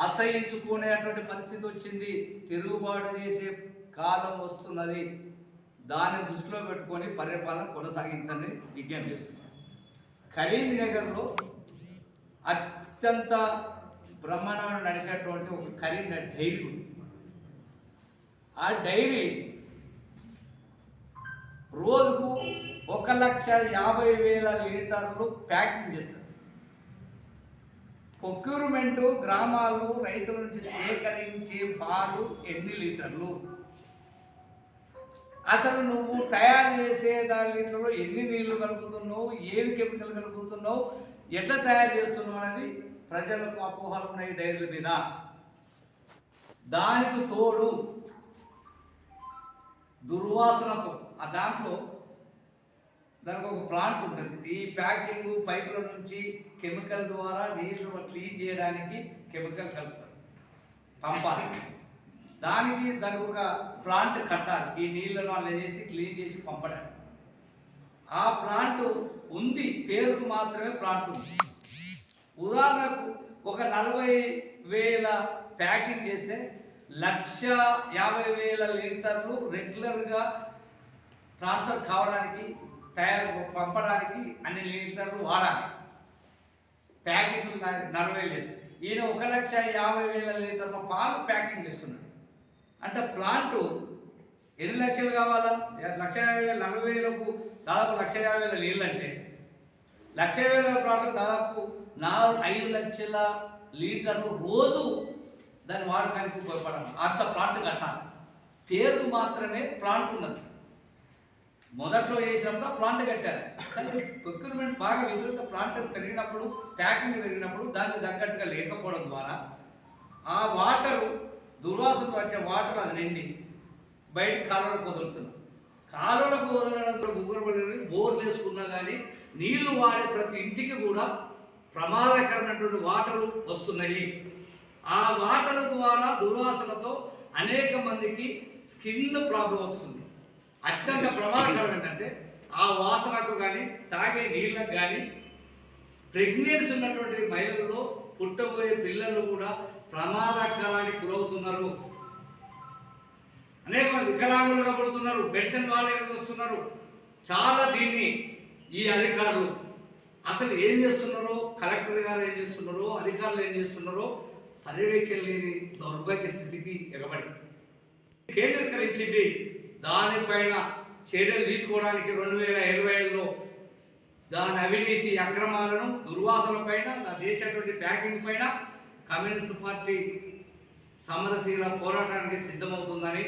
అసహించుకునేటువంటి పరిస్థితి వచ్చింది. తిరుగుబాటు చేసే కాలం వస్తున్నది. దాన్ని దృష్టిలో పెట్టుకొని పరిపాలన కొనసాగించండి. విజ్ఞప్తి చేస్తున్నాను కరీంనగర్లో అత్యంత బ్రహ్మాండంగా నడిచేటువంటి ఒక కరీంనగర్ డైరీ ఉంది. ఆ డైరీ రోజుకు ఒక లక్ష యాభై వేల లీటర్లు ప్యాకింగ్ చేస్తారు. ప్రొక్యూర్మెంట్ గ్రామాలు రైతుల నుంచి సేకరించే పాలు ఎన్ని లీటర్లు? అసలు నువ్వు తయారు చేసే దాని లీటర్లో ఎన్ని నీళ్ళు కలుపుతున్నావు? ఏమి కెమికల్ కలుపుతున్నావు? ఎట్లా తయారు చేస్తున్నావు అనేది ప్రజలకు అపోహలు ఉన్నాయి డైరీల మీద. దానికి తోడు దుర్వాసనతో ఆ దాంట్లో దానికి ఒక ప్లాంట్ ఉంటుంది. ఈ ప్యాకింగ్ పైపుల నుంచి కెమికల్ ద్వారా నీళ్ళు క్లీన్ చేయడానికి కెమికల్ కలుపుతారు. పంపాలి. దానికి దానికి ఒక ప్లాంట్ కట్టాలి. ఈ నీళ్ళను అలా చేసి క్లీన్ చేసి పంపడానికి. ఆ ప్లాంట్ ఉంది. పేరుకు మాత్రమే ప్లాంట్ ఉంది. ఉదాహరణకు ఒక నలభై వేల ప్యాకింగ్ చేస్తే లక్ష యాభై వేల లీటర్లు రెగ్యులర్గా ట్రాన్స్ఫర్ కావడానికి తయారు పంపడానికి అన్ని లీటర్లు వాడాలి. ప్యాకింగ్ నలభై లేదు. ఈయన ఒక లక్ష యాభై వేల లీటర్ల పాలు ప్యాకింగ్ చేస్తున్నాడు. అంటే ప్లాంట్ ఎన్ని లక్షలు కావాలా? లక్ష యాభై వేల నలభై వేలకు దాదాపు లక్ష యాభై వేల నీళ్ళు అంటే లక్ష వేల ప్లాంట్ దాదాపు నాలుగు ఐదు లక్షల లీటర్లు రోజు దాని వాడకానికి ఉపయోగపడాలి. అంత ప్లాంట్ కట్టాలి. పేరుకు మాత్రమే ప్లాంట్ ఉన్నది. మొదట్లో చేసినప్పుడు ఆ ప్లాంట్ కట్టారు. కానీ ప్రొక్యూర్మెంట్ బాగా విపరీత ప్లాంట్ పెరిగినప్పుడు ప్యాకింగ్ పెరిగినప్పుడు దానికి తగ్గట్టుగా లేకపోవడం ద్వారా ఆ వాటరు దుర్వాసనతో వచ్చే వాటర్ అది నిండి బయట కాలువలకు వదులుతున్నాం. కాలువలకు వదలడంతో ముగ్గురు బోర్లు వేసుకున్నా కానీ నీళ్ళు వాడే ప్రతి ఇంటికి కూడా ప్రమాదకరమైనటువంటి వాటర్లు వస్తున్నాయి. ఆ వాటర్ ద్వారా దుర్వాసనతో అనేక మందికి స్కిన్ ప్రాబ్లం వస్తుంది. అత్యంత ప్రమాదకరం ఏంటంటే ఆ వాసనకు కానీ తాగే నీళ్ళకు కానీ ప్రెగ్నెన్సీ ఉన్నటువంటి మహిళల్లో పుట్టబోయే పిల్లలు కూడా ప్రమాదకరానికి గురవుతున్నారు. అనేక మంది వికలాంగులుగా పడుతున్నారు పెన్షన్ వాళ్ళే వస్తున్నారు. చాలా దీన్ని ఈ అధికారులు అసలు ఏం చేస్తున్నారో కలెక్టర్ గారు ఏం చేస్తున్నారో అధికారులు ఏం చేస్తున్నారో పర్యవేక్షణ లేని దౌర్భాగ్య స్థితికి ఎగబడి. కేంద్రీకరించింది దానిపైన చర్యలు తీసుకోవడానికి రెండు వేల ఇరవై ఐదులో దాని అవినీతి అక్రమాలను దుర్వాసన పైన చేసేటువంటి ప్యాకింగ్ పైన కమ్యూనిస్ట్ పార్టీ సమరశీల పోరాటానికి సిద్ధమవుతుందని